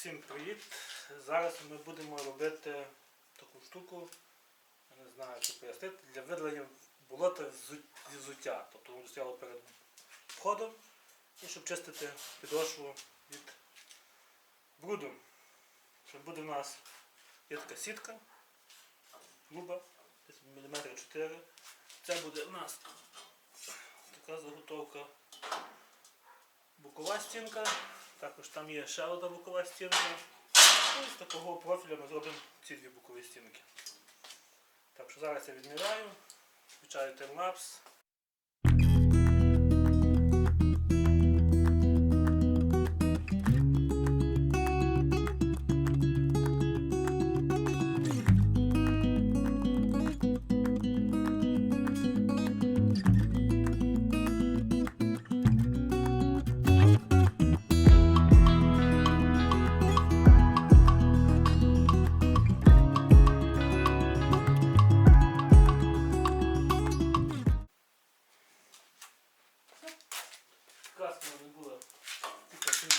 Всім привіт! Зараз ми будемо робити таку штуку, я не знаю, як пояснити, для видалення болота зі взуття. Тобто воно стояло перед входом і щоб чистити підошву від бруду. Що буде в нас є така сітка, груба, десь міліметр 4. Це буде у нас така заготовка бокова стінка. Також там є ще одна бокова стінка. І з такого профілю ми зробимо ці дві бокові стінки. Так що зараз я відміряю, включаю таймлапс.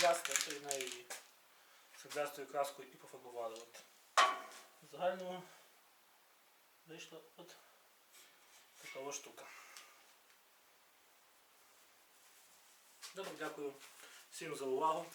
Срібляста, то й її краскою і пофарбували. От. В вийшла от така штука. Добре, дякую всім за увагу.